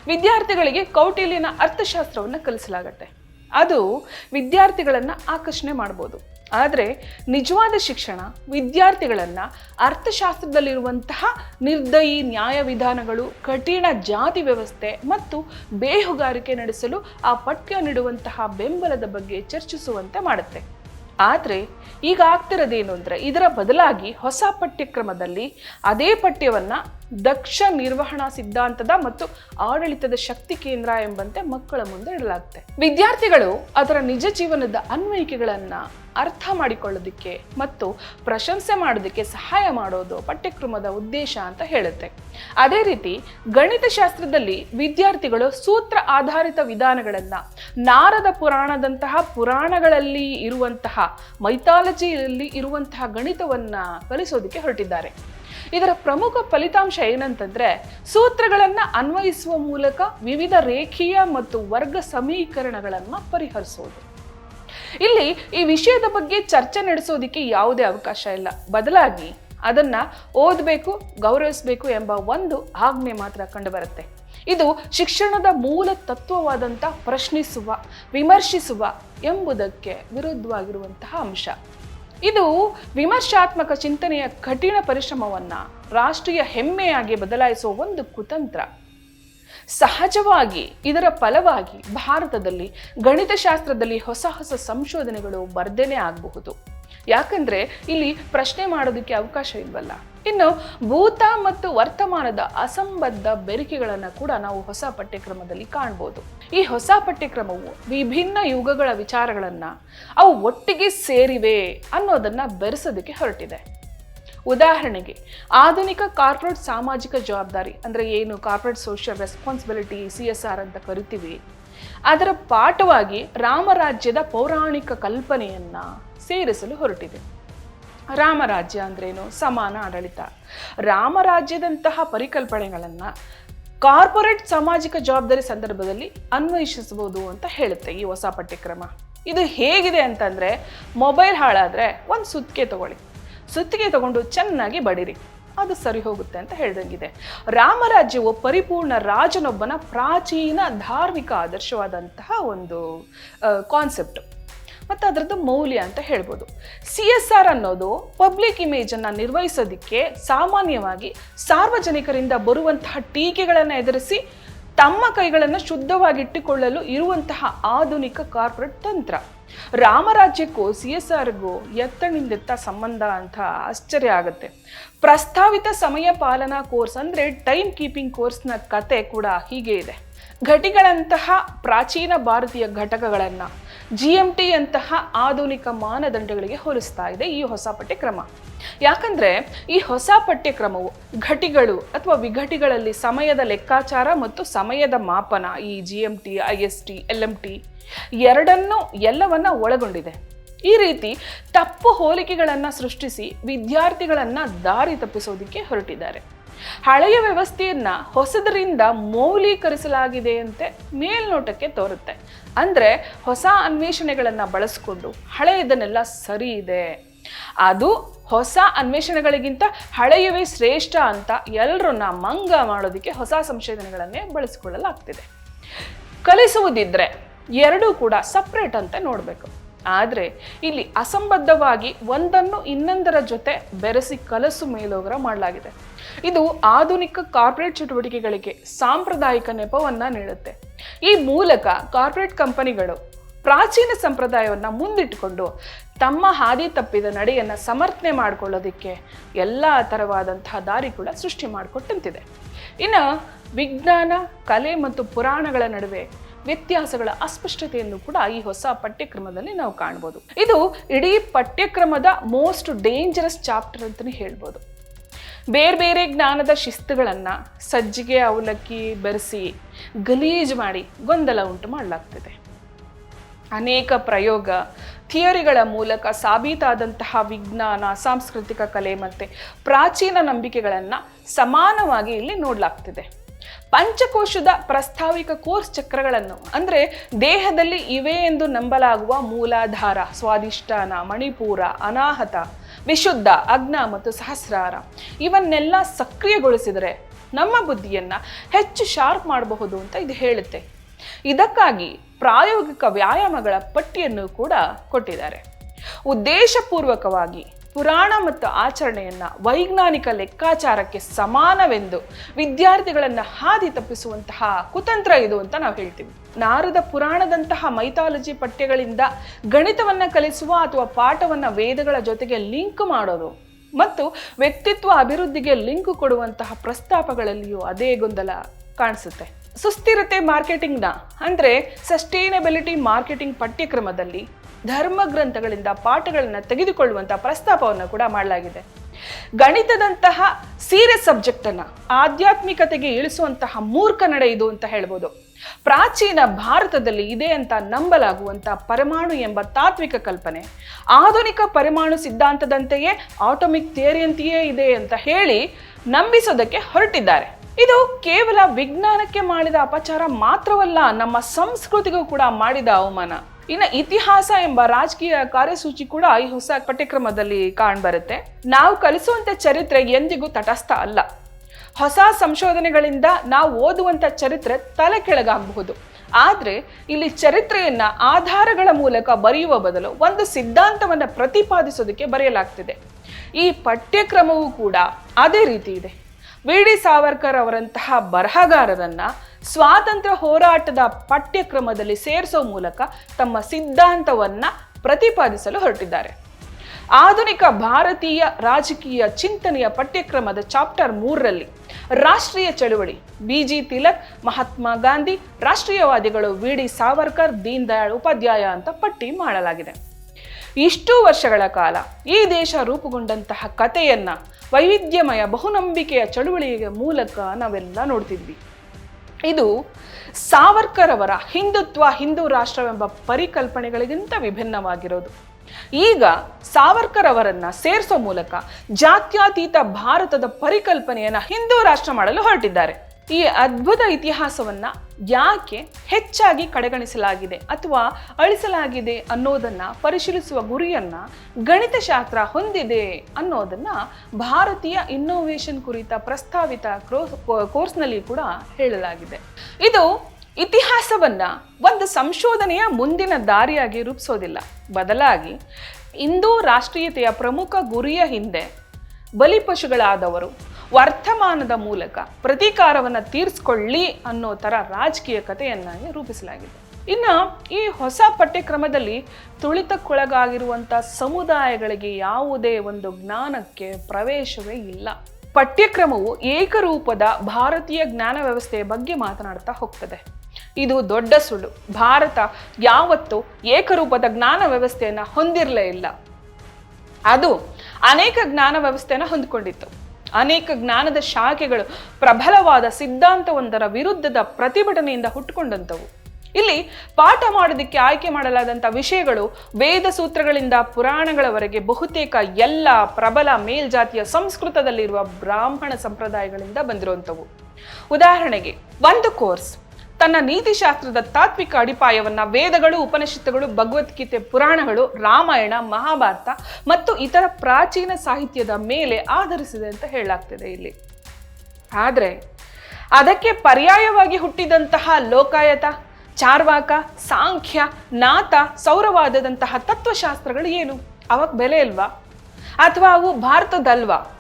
ವಿದ್ಯಾರ್ಥಿಗಳಿಗೆ ಕೌಟಿಲ್ಯನ ಅರ್ಥಶಾಸ್ತ್ರವನ್ನು ಕಲಿಸಲಾಗತ್ತೆ. ಅದು ವಿದ್ಯಾರ್ಥಿಗಳನ್ನು ಆಕರ್ಷಣೆ ಮಾಡ್ಬೋದು. ಆದರೆ ನಿಜವಾದ ಶಿಕ್ಷಣ ವಿದ್ಯಾರ್ಥಿಗಳನ್ನು ಅರ್ಥಶಾಸ್ತ್ರದಲ್ಲಿರುವಂತಹ ನಿರ್ದಯಿ ನ್ಯಾಯ ವಿಧಾನಗಳು, ಕಠಿಣ ಜಾತಿ ವ್ಯವಸ್ಥೆ ಮತ್ತು ಬೇಹುಗಾರಿಕೆ ನಡೆಸಲು ಆ ಪಠ್ಯ ನೀಡುವಂತಹ ಬೆಂಬಲದ ಬಗ್ಗೆ ಚರ್ಚಿಸುವಂತೆ ಮಾಡುತ್ತೆ. ಆದರೆ ಈಗ ಆಗ್ತಿರೋದೇನು ಅಂದರೆ ಇದರ ಬದಲಾಗಿ ಹೊಸ ಪಠ್ಯಕ್ರಮದಲ್ಲಿ ಅದೇ ಪಠ್ಯವನ್ನು ದಕ್ಷ ನಿರ್ವಹಣಾ ಸಿದ್ಧಾಂತದ ಮತ್ತು ಆಡಳಿತದ ಶಕ್ತಿ ಕೇಂದ್ರ ಎಂಬಂತೆ ಮಕ್ಕಳ ಮುಂದೆ ಇಡಲಾಗುತ್ತೆ ವಿದ್ಯಾರ್ಥಿಗಳು ಅದರ ನಿಜ ಜೀವನದ ಅನ್ವಯಿಕೆಗಳನ್ನು ಅರ್ಥ ಮಾಡಿಕೊಳ್ಳೋದಕ್ಕೆ ಮತ್ತು ಪ್ರಶಂಸೆ ಮಾಡೋದಕ್ಕೆ ಸಹಾಯ ಮಾಡೋದು ಪಠ್ಯಕ್ರಮದ ಉದ್ದೇಶ ಅಂತ ಹೇಳುತ್ತೆ. ಅದೇ ರೀತಿ ಗಣಿತಶಾಸ್ತ್ರದಲ್ಲಿ ವಿದ್ಯಾರ್ಥಿಗಳು ಸೂತ್ರ ಆಧಾರಿತ ವಿಧಾನಗಳನ್ನು ನಾರದ ಪುರಾಣದಂತಹ ಪುರಾಣಗಳಲ್ಲಿ ಇರುವಂತಹ, ಮೈಥಾಲಜಿಯಲ್ಲಿ ಇರುವಂತಹ ಗಣಿತವನ್ನು ಕಲಿಸೋದಕ್ಕೆ ಹೊರಟಿದ್ದಾರೆ. ಇದರ ಪ್ರಮುಖ ಫಲಿತಾಂಶ ಏನಂತಂದ್ರೆ, ಸೂತ್ರಗಳನ್ನು ಅನ್ವಯಿಸುವ ಮೂಲಕ ವಿವಿಧ ರೇಖೀಯ ಮತ್ತು ವರ್ಗ ಸಮೀಕರಣಗಳನ್ನು ಪರಿಹರಿಸೋದು. ಇಲ್ಲಿ ಈ ವಿಷಯದ ಬಗ್ಗೆ ಚರ್ಚೆ ನಡೆಸೋದಕ್ಕೆ ಯಾವುದೇ ಅವಕಾಶ ಇಲ್ಲ. ಬದಲಾಗಿ ಅದನ್ನ ಓದಬೇಕು, ಗೌರವಿಸಬೇಕು ಎಂಬ ಒಂದು ಆಜ್ಞೆ ಮಾತ್ರ ಕಂಡುಬರುತ್ತೆ ಇದು ಶಿಕ್ಷಣದ ಮೂಲ ತತ್ವವಾದಂಥ ಪ್ರಶ್ನಿಸುವ, ವಿಮರ್ಶಿಸುವ ಎಂಬುದಕ್ಕೆ ವಿರುದ್ಧವಾಗಿರುವಂತಹ ಅಂಶ. ಇದು ವಿಮರ್ಶಾತ್ಮಕ ಚಿಂತನೆಯ ಕಠಿಣ ಪರಿಶ್ರಮವನ್ನು ರಾಷ್ಟ್ರೀಯ ಹೆಮ್ಮೆಯಾಗಿ ಬದಲಾಯಿಸುವ ಒಂದು ಕುತಂತ್ರ. ಸಹಜವಾಗಿ ಇದರ ಫಲವಾಗಿ ಭಾರತದಲ್ಲಿ ಗಣಿತಶಾಸ್ತ್ರದಲ್ಲಿ ಹೊಸ ಹೊಸ ಸಂಶೋಧನೆಗಳು ಬರ್ದೇನೆ ಆಗಬಹುದು. ಯಾಕಂದ್ರೆ ಇಲ್ಲಿ ಪ್ರಶ್ನೆ ಮಾಡೋದಕ್ಕೆ ಅವಕಾಶ ಇಲ್ವಲ್ಲ. ಇನ್ನು ಭೂತ ಮತ್ತು ವರ್ತಮಾನದ ಅಸಂಬದ್ಧ ಬೆರಿಕೆಗಳನ್ನು ಕೂಡ ನಾವು ಹೊಸ ಪಠ್ಯಕ್ರಮದಲ್ಲಿ ಕಾಣ್ಬೋದು. ಈ ಹೊಸ ಪಠ್ಯಕ್ರಮವು ವಿಭಿನ್ನ ಯುಗಗಳ ವಿಚಾರಗಳನ್ನ ಅವು ಒಟ್ಟಿಗೆ ಸೇರಿವೆ ಅನ್ನೋದನ್ನ ಬೆರೆಸೋದಕ್ಕೆ ಹೊರಟಿದೆ. ಉದಾಹರಣೆಗೆ, ಆಧುನಿಕ ಕಾರ್ಪೊರೇಟ್ ಸಾಮಾಜಿಕ ಜವಾಬ್ದಾರಿ ಅಂದರೆ ಏನು? Corporate social responsibility, C S R ಅಂತ ಕರಿತೀವಿ. ಅದರ ಪಾಠವಾಗಿ ರಾಮರಾಜ್ಯದ ಪೌರಾಣಿಕ ಕಲ್ಪನೆಯನ್ನ ಸೇರಿಸಲು ಹೊರಟಿದೆ. ರಾಮರಾಜ್ಯ ಅಂದ್ರೇನು? ಸಮಾನ ಆಡಳಿತ. ರಾಮರಾಜ್ಯದಂತಹ ಪರಿಕಲ್ಪನೆಗಳನ್ನು ಕಾರ್ಪೊರೇಟ್ ಸಾಮಾಜಿಕ ಜವಾಬ್ದಾರಿ ಸಂದರ್ಭದಲ್ಲಿ ಅನ್ವಯಿಸಬಹುದು ಅಂತ ಹೇಳುತ್ತೆ ಈ ಹೊಸ ಪಠ್ಯಕ್ರಮ. ಇದು ಹೇಗಿದೆ ಅಂತಂದರೆ, ಮೊಬೈಲ್ ಹಾಳಾದರೆ ಒಂದು ಸುತ್ತಿಗೆ ತಗೊಳ್ಳಿ. ಸುತ್ತಿಗೆ ತಗೊಂಡು ಚೆನ್ನಾಗಿ ಬಡಿರಿ. ಅದು ಸರಿ ಹೋಗುತ್ತೆ ಅಂತ ಹೇಳ್ದಂಗಿದೆ. ರಾಮರಾಜ್ಯವು ಪರಿಪೂರ್ಣ ರಾಜನೊಬ್ಬನ ಪ್ರಾಚೀನ ಧಾರ್ಮಿಕ ಆದರ್ಶವಾದಂತಹ ಒಂದು ಕಾನ್ಸೆಪ್ಟ್ ಮತ್ತು ಅದರದ್ದು ಮೌಲ್ಯ ಅಂತ ಹೇಳ್ಬೋದು. ಸಿ ಎಸ್ ಆರ್ ಅನ್ನೋದು ಪಬ್ಲಿಕ್ ಇಮೇಜನ್ನು ನಿರ್ವಹಿಸೋದಕ್ಕೆ ಸಾಮಾನ್ಯವಾಗಿ ಸಾರ್ವಜನಿಕರಿಂದ ಬರುವಂತಹ ಟೀಕೆಗಳನ್ನು ಎದುರಿಸಿ ತಮ್ಮ ಕೈಗಳನ್ನು ಶುದ್ಧವಾಗಿಟ್ಟುಕೊಳ್ಳಲು ಇರುವಂತಹ ಆಧುನಿಕ ಕಾರ್ಪೊರೇಟ್ ತಂತ್ರ. ರಾಮರಾಜ್ಯಕ್ಕೂ ಸಿ ಎಸ್ ಆರ್ಗೂ ಎತ್ತಣಿಂದೆತ್ತ ಸಂಬಂಧ ಅಂತ ಆಶ್ಚರ್ಯ ಆಗುತ್ತೆ. ಪ್ರಸ್ತಾವಿತ ಸಮಯ ಪಾಲನಾ ಕೋರ್ಸ್ ಅಂದರೆ ಟೈಮ್ ಕೀಪಿಂಗ್ ಕೋರ್ಸ್ನ ಕತೆ ಕೂಡ ಹೀಗೆ ಇದೆ. ಘಟಿಗಳಂತಹ ಪ್ರಾಚೀನ ಭಾರತೀಯ ಘಟಕಗಳನ್ನು ಜಿ ಎಂ ಟಿ ಅಂತಹ ಆಧುನಿಕ ಮಾನದಂಡಗಳಿಗೆ ಹೋಲಿಸ್ತಾ ಇದೆ ಈ ಹೊಸ ಪಠ್ಯಕ್ರಮ. ಯಾಕಂದರೆ ಈ ಹೊಸ ಪಠ್ಯಕ್ರಮವು ಘಟಿಗಳು ಅಥವಾ ವಿಘಟಿಗಳಲ್ಲಿ ಸಮಯದ ಲೆಕ್ಕಾಚಾರ ಮತ್ತು ಸಮಯದ ಮಾಪನ ಈ G M T I S T L M T ಎರಡನ್ನೂ ಎಲ್ಲವನ್ನ ಒಳಗೊಂಡಿದೆ. ಈ ರೀತಿ ತಪ್ಪು ಹೋಲಿಕೆಗಳನ್ನು ಸೃಷ್ಟಿಸಿ ವಿದ್ಯಾರ್ಥಿಗಳನ್ನು ದಾರಿ ತಪ್ಪಿಸೋದಕ್ಕೆ ಹೊರಟಿದ್ದಾರೆ. ಹಳೆಯ ವ್ಯವಸ್ಥೆಯನ್ನ ಹೊಸದರಿಂದ ಮೌಲ್ಯೀಕರಿಸಲಾಗಿದೆ ಅಂತೆ ಮೇಲ್ನೋಟಕ್ಕೆ ತೋರುತ್ತೆ. ಅಂದ್ರೆ ಹೊಸ ಅನ್ವೇಷಣೆಗಳನ್ನು ಬಳಸಿಕೊಂಡು ಹಳೆಯದನ್ನೆಲ್ಲ ಸರಿ ಇದೆ. ಅದು ಹೊಸ ಅನ್ವೇಷಣೆಗಳಿಗಿಂತ ಹಳೆಯವೇ ಶ್ರೇಷ್ಠ ಅಂತ ಎಲ್ಲರನ್ನ ಮಂಗ ಮಾಡೋದಕ್ಕೆ ಹೊಸ ಸಂಶೋಧನೆಗಳನ್ನೇ ಬಳಸಿಕೊಳ್ಳಲಾಗ್ತಿದೆ. ಕಲಿಸುವುದಿದ್ರೆ ಎರಡೂ ಕೂಡ ಸಪ್ರೇಟ್ ಅಂತ ನೋಡಬೇಕು. ಆದರೆ ಇಲ್ಲಿ ಅಸಂಬದ್ಧವಾಗಿ ಒಂದನ್ನು ಇನ್ನೊಂದರ ಜೊತೆ ಬೆರೆಸಿ ಕಲಸು ಮೇಲೋಗರ ಮಾಡಲಾಗಿದೆ. ಇದು ಆಧುನಿಕ ಕಾರ್ಪೊರೇಟ್ ಚಟುವಟಿಕೆಗಳಿಗೆ ಸಾಂಪ್ರದಾಯಿಕ ನೆಪವನ್ನು ನೀಡುತ್ತೆ. ಈ ಮೂಲಕ ಕಾರ್ಪೊರೇಟ್ ಕಂಪನಿಗಳು ಪ್ರಾಚೀನ ಸಂಪ್ರದಾಯವನ್ನು ಮುಂದಿಟ್ಟುಕೊಂಡು ತಮ್ಮ ಹಾದಿ ತಪ್ಪಿದ ನಡೆಯನ್ನು ಸಮರ್ಥನೆ ಮಾಡಿಕೊಳ್ಳೋದಕ್ಕೆ ಎಲ್ಲ ಥರವಾದಂತಹ ದಾರಿ ಕೂಡ ಸೃಷ್ಟಿ ಮಾಡಿಕೊಟ್ಟಂತಿದೆ. ಇನ್ನು ವಿಜ್ಞಾನ, ಕಲೆ ಮತ್ತು ಪುರಾಣಗಳ ನಡುವೆ ವ್ಯತ್ಯಾಸಗಳ ಅಸ್ಪಷ್ಟತೆಯನ್ನು ಕೂಡ ಈ ಹೊಸ ಪಠ್ಯಕ್ರಮದಲ್ಲಿ ನಾವು ಕಾಣ್ಬೋದು. ಇದು ಇಡೀ ಪಠ್ಯಕ್ರಮದ ಮೋಸ್ಟ್ ಡೇಂಜರಸ್ ಚಾಪ್ಟರ್ ಅಂತಲೇ ಹೇಳ್ಬೋದು. ಬೇರೆ ಬೇರೆ ಜ್ಞಾನದ ಶಿಸ್ತುಗಳನ್ನು ಸಜ್ಜಿಗೆ, ಅವಲಕ್ಕಿ ಬೆರೆಸಿ ಗಲೀಜು ಮಾಡಿ ಗೊಂದಲ ಉಂಟು ಮಾಡಲಾಗ್ತಿದೆ. ಅನೇಕ ಪ್ರಯೋಗ ಥಿಯರಿಗಳ ಮೂಲಕ ಸಾಬೀತಾದಂತಹ ವಿಜ್ಞಾನ, ಸಾಂಸ್ಕೃತಿಕ ಕಲೆ ಮತ್ತು ಪ್ರಾಚೀನ ನಂಬಿಕೆಗಳನ್ನು ಸಮಾನವಾಗಿ ಇಲ್ಲಿ ನೋಡಲಾಗ್ತಿದೆ. ಪಂಚಕೋಶದ ಪ್ರಸ್ತಾವಿಕ ಕೋರ್ಸ್ ಚಕ್ರಗಳನ್ನು, ಅಂದರೆ ದೇಹದಲ್ಲಿ ಇವೆ ಎಂದು ನಂಬಲಾಗುವ ಮೂಲಾಧಾರ, ಸ್ವಾದಿಷ್ಠಾನ, ಮಣಿಪೂರ, ಅನಾಹತ, ವಿಶುದ್ಧ, ಅಗ್ನ ಮತ್ತು ಸಹಸ್ರಾರ, ಇವನ್ನೆಲ್ಲ ಸಕ್ರಿಯಗೊಳಿಸಿದರೆ ನಮ್ಮ ಬುದ್ಧಿಯನ್ನು ಹೆಚ್ಚು ಶಾರ್ಪ್ ಮಾಡಬಹುದು ಅಂತ ಇದು ಹೇಳುತ್ತೆ. ಇದಕ್ಕಾಗಿ ಪ್ರಾಯೋಗಿಕ ವ್ಯಾಯಾಮಗಳ ಪಟ್ಟಿಯನ್ನು ಕೂಡ ಕೊಟ್ಟಿದ್ದಾರೆ. ಉದ್ದೇಶಪೂರ್ವಕವಾಗಿ ಪುರಾಣ ಮತ್ತು ಆಚರಣೆಯನ್ನ ವೈಜ್ಞಾನಿಕ ಲೆಕ್ಕಾಚಾರಕ್ಕೆ ಸಮಾನವೆಂದು ವಿದ್ಯಾರ್ಥಿಗಳನ್ನ ಹಾದಿ ತಪ್ಪಿಸುವಂತಹ ಕುತಂತ್ರ ಇದು ಅಂತ ನಾವು ಹೇಳ್ತೀವಿ. ನಾರದ ಪುರಾಣದಂತಹ ಮೈಥಾಲಜಿ ಪಠ್ಯಗಳಿಂದ ಗಣಿತವನ್ನ ಕಲಿಸುವ ಅಥವಾ ಪಾಠವನ್ನ ವೇದಗಳ ಜೊತೆಗೆ ಲಿಂಕ್ ಮಾಡೋದು ಮತ್ತು ವ್ಯಕ್ತಿತ್ವ ಅಭಿವೃದ್ಧಿಗೆ ಲಿಂಕ್ ಕೊಡುವಂತಹ ಪ್ರಸ್ತಾಪಗಳಲ್ಲಿಯೂ ಅದೇ ಗೊಂದಲ ಕಾಣಿಸುತ್ತೆ. ಸುಸ್ಥಿರತೆ ಮಾರ್ಕೆಟಿಂಗ್ನ, ಅಂದರೆ ಸಸ್ಟೈನಬಿಲಿಟಿ ಮಾರ್ಕೆಟಿಂಗ್ ಪಠ್ಯಕ್ರಮದಲ್ಲಿ ಧರ್ಮ ಗ್ರಂಥಗಳಿಂದ ಪಾಠಗಳನ್ನು ತೆಗೆದುಕೊಳ್ಳುವಂಥ ಪ್ರಸ್ತಾಪವನ್ನು ಕೂಡ ಮಾಡಲಾಗಿದೆ. ಗಣಿತದಂತಹ ಸೀರಿಯಸ್ ಸಬ್ಜೆಕ್ಟನ್ನು ಆಧ್ಯಾತ್ಮಿಕತೆಗೆ ಇಳಿಸುವಂತಹ ಮೂರ್ಖ ನಡೆ ಇದು ಅಂತ ಹೇಳ್ಬೋದು. ಪ್ರಾಚೀನ ಭಾರತದಲ್ಲಿ ಇದೆ ಅಂತ ನಂಬಲಾಗುವಂಥ ಪರಮಾಣು ಎಂಬ ತಾತ್ವಿಕ ಕಲ್ಪನೆ, ಆಧುನಿಕ ಪರಮಾಣು ಸಿದ್ಧಾಂತದಂತೆಯೇ ಆಟೋಮಿಕ್ ಥಿಯರಿಯಂತೆಯೇ ಇದೆ ಅಂತ ಹೇಳಿ ನಂಬಿಸೋದಕ್ಕೆ ಹೊರಟಿದ್ದಾರೆ. ಇದು ಕೇವಲ ವಿಜ್ಞಾನಕ್ಕೆ ಮಾಡಿದ ಅಪಚಾರ ಮಾತ್ರವಲ್ಲ, ನಮ್ಮ ಸಂಸ್ಕೃತಿಗೂ ಕೂಡ ಮಾಡಿದ ಅವಮಾನ. ಇನ್ನು ಇತಿಹಾಸ ಎಂಬ ರಾಜಕೀಯ ಕಾರ್ಯಸೂಚಿ ಕೂಡ ಈ ಹೊಸ ಪಠ್ಯಕ್ರಮದಲ್ಲಿ ಕಾಣ್ಬರುತ್ತೆ. ನಾವು ಕಲಿಸುವಂಥ ಚರಿತ್ರೆ ಎಂದಿಗೂ ತಟಸ್ಥ ಅಲ್ಲ. ಹೊಸ ಸಂಶೋಧನೆಗಳಿಂದ ನಾವು ಓದುವಂತ ಚರಿತ್ರೆ ತಲೆ ಕೆಳಗಾಗಬಹುದು. ಆದರೆ ಇಲ್ಲಿ ಚರಿತ್ರೆಯನ್ನ ಆಧಾರಗಳ ಮೂಲಕ ಬರೆಯುವ ಬದಲು ಒಂದು ಸಿದ್ಧಾಂತವನ್ನ ಪ್ರತಿಪಾದಿಸೋದಕ್ಕೆ ಬರೆಯಲಾಗ್ತಿದೆ. ಈ ಪಠ್ಯಕ್ರಮವೂ ಕೂಡ ಅದೇ ರೀತಿ ಇದೆ. ವಿ ಡಿ ಸಾವರ್ಕರ್ ಅವರಂತಹ ಬರಹಗಾರರನ್ನು ಸ್ವಾತಂತ್ರ್ಯ ಹೋರಾಟದ ಪಠ್ಯಕ್ರಮದಲ್ಲಿ ಸೇರಿಸೋ ಮೂಲಕ ತಮ್ಮ ಸಿದ್ಧಾಂತವನ್ನು ಪ್ರತಿಪಾದಿಸಲು ಹೊರಟಿದ್ದಾರೆ. ಆಧುನಿಕ ಭಾರತೀಯ ರಾಜಕೀಯ ಚಿಂತನೆಯ ಪಠ್ಯಕ್ರಮದ ಚಾಪ್ಟರ್ ಮೂರರಲ್ಲಿ ರಾಷ್ಟ್ರೀಯ ಚಳುವಳಿ, ಬಿ ಜಿ ತಿಲಕ್, ಮಹಾತ್ಮ ಗಾಂಧಿ, ರಾಷ್ಟ್ರೀಯವಾದಿಗಳು ವಿ ಡಿ ಸಾವರ್ಕರ್, ದೀನ್ ದಯಾಳ್ ಉಪಾಧ್ಯಾಯ ಅಂತ ಪಟ್ಟಿ ಮಾಡಲಾಗಿದೆ. ಇಷ್ಟು ವರ್ಷಗಳ ಕಾಲ ಈ ದೇಶ ರೂಪುಗೊಂಡಂತಹ ಕಥೆಯನ್ನು, ವೈವಿಧ್ಯಮಯ ಬಹುನಂಬಿಕೆಯ ಚಳುವಳಿಯ ಮೂಲಕ ನಾವೆಲ್ಲ ನೋಡ್ತಿದ್ವಿ. ಇದು ಸಾವರ್ಕರ್ ಅವರ ಹಿಂದುತ್ವ, ಹಿಂದೂ ರಾಷ್ಟ್ರವೆಂಬ ಪರಿಕಲ್ಪನೆಗಳಿಗಿಂತ ವಿಭಿನ್ನವಾಗಿರೋದು. ಈಗ ಸಾವರ್ಕರ್ ಅವರನ್ನ ಸೇರಿಸೋ ಮೂಲಕ ಜಾತ್ಯತೀತ ಭಾರತದ ಪರಿಕಲ್ಪನೆಯನ್ನ ಹಿಂದೂ ರಾಷ್ಟ್ರ ಮಾಡಲು ಹೊರಟಿದ್ದಾರೆ. ಈ ಅದ್ಭುತ ಇತಿಹಾಸವನ್ನ ಯಾಕೆ ಹೆಚ್ಚಾಗಿ ಕಡೆಗಣಿಸಲಾಗಿದೆ ಅಥವಾ ಅಳಿಸಲಾಗಿದೆ ಅನ್ನೋದನ್ನ ಪರಿಶೀಲಿಸುವ ಗುರಿಯನ್ನ ಗಣಿತಶಾಸ್ತ್ರ ಹೊಂದಿದೆ ಅನ್ನೋದನ್ನ ಭಾರತೀಯ ಇನ್ನೋವೇಷನ್ ಕುರಿತ ಪ್ರಸ್ತಾವಿತ ಕೋರ್ಸ್ನಲ್ಲಿ ಕೂಡ ಹೇಳಲಾಗಿದೆ. ಇದು ಇತಿಹಾಸವನ್ನ ಒಂದು ಸಂಶೋಧನೆಯ ಮುಂದಿನ ದಾರಿಯಾಗಿ ರೂಪಿಸೋದಿಲ್ಲ. ಬದಲಾಗಿ ಇಂದು ರಾಷ್ಟ್ರೀಯತೆಯ ಪ್ರಮುಖ ಗುರಿಯ ಹಿಂದೆ ಬಲಿಪಶುಗಳಾದವರು ವರ್ತಮಾನದ ಮೂಲಕ ಪ್ರತೀಕಾರವನ್ನು ತೀರಿಸ್ಕೊಳ್ಳಿ ಅನ್ನೋ ಥರ ರಾಜಕೀಯ ಕಥೆಯನ್ನಾಗಿ ರೂಪಿಸಲಾಗಿದೆ. ಇನ್ನು ಈ ಹೊಸ ಪಠ್ಯಕ್ರಮದಲ್ಲಿ ತುಳಿತಕ್ಕೊಳಗಾಗಿರುವಂಥ ಸಮುದಾಯಗಳಿಗೆ ಯಾವುದೇ ಒಂದು ಜ್ಞಾನಕ್ಕೆ ಪ್ರವೇಶವೇ ಇಲ್ಲ. ಪಠ್ಯಕ್ರಮವು ಏಕರೂಪದ ಭಾರತೀಯ ಜ್ಞಾನ ವ್ಯವಸ್ಥೆಯ ಬಗ್ಗೆ ಮಾತನಾಡ್ತಾ ಹೋಗ್ತದೆ. ಇದು ದೊಡ್ಡ ಸುಳ್ಳು. ಭಾರತ ಯಾವತ್ತೂ ಏಕರೂಪದ ಜ್ಞಾನ ವ್ಯವಸ್ಥೆಯನ್ನು ಹೊಂದಿರಲೇ ಇಲ್ಲ. ಅದು ಅನೇಕ ಜ್ಞಾನ ವ್ಯವಸ್ಥೆಯನ್ನು ಹೊಂದಿಕೊಂಡಿತ್ತು. ಅನೇಕ ಜ್ಞಾನದ ಶಾಖೆಗಳು ಪ್ರಬಲವಾದ ಸಿದ್ಧಾಂತವೊಂದರ ವಿರುದ್ಧದ ಪ್ರತಿಭಟನೆಯಿಂದ ಹುಟ್ಟುಕೊಂಡಂಥವು. ಇಲ್ಲಿ ಪಾಠ ಮಾಡೋದಕ್ಕೆ ಆಯ್ಕೆ ಮಾಡಲಾದಂಥ ವಿಷಯಗಳು ವೇದ ಸೂತ್ರಗಳಿಂದ ಪುರಾಣಗಳವರೆಗೆ ಬಹುತೇಕ ಎಲ್ಲ ಪ್ರಬಲ ಮೇಲ್ಜಾತಿಯ ಸಂಸ್ಕೃತದಲ್ಲಿರುವ ಬ್ರಾಹ್ಮಣ ಸಂಪ್ರದಾಯಗಳಿಂದ ಬಂದಿರುವಂಥವು. ಉದಾಹರಣೆಗೆ, ಒಂದು ಕೋರ್ಸ್. ತನ್ನ ನೀತಿಶಾಸ್ತ್ರದ ತಾತ್ವಿಕ ಅಡಿಪಾಯವನ್ನ ವೇದಗಳು, ಉಪನಿಷತ್ತುಗಳು ಭಗವದ್ಗೀತೆ ಪುರಾಣಗಳು, ರಾಮಾಯಣ, ಮಹಾಭಾರತ ಮತ್ತು ಇತರ ಪ್ರಾಚೀನ ಸಾಹಿತ್ಯದ ಮೇಲೆ ಆಧರಿಸಿದೆ ಅಂತ ಹೇಳಲಾಗ್ತಿದೆ ಇಲ್ಲಿ. ಆದರೆ ಅದಕ್ಕೆ ಪರ್ಯಾಯವಾಗಿ ಹುಟ್ಟಿದಂತಹ ಲೋಕಾಯತ, ಚಾರ್ವಾಕ, ಸಾಂಖ್ಯ, ನಾಥ, ಸೌರವಾದದಂತಹ ತತ್ವಶಾಸ್ತ್ರಗಳು ಏನು? ಅವಕ್ಕೆ ಬೆಲೆ ಇಲ್ವಾ? ಅಥವಾ ಅವು ಭಾರತದಲ್ವಾ?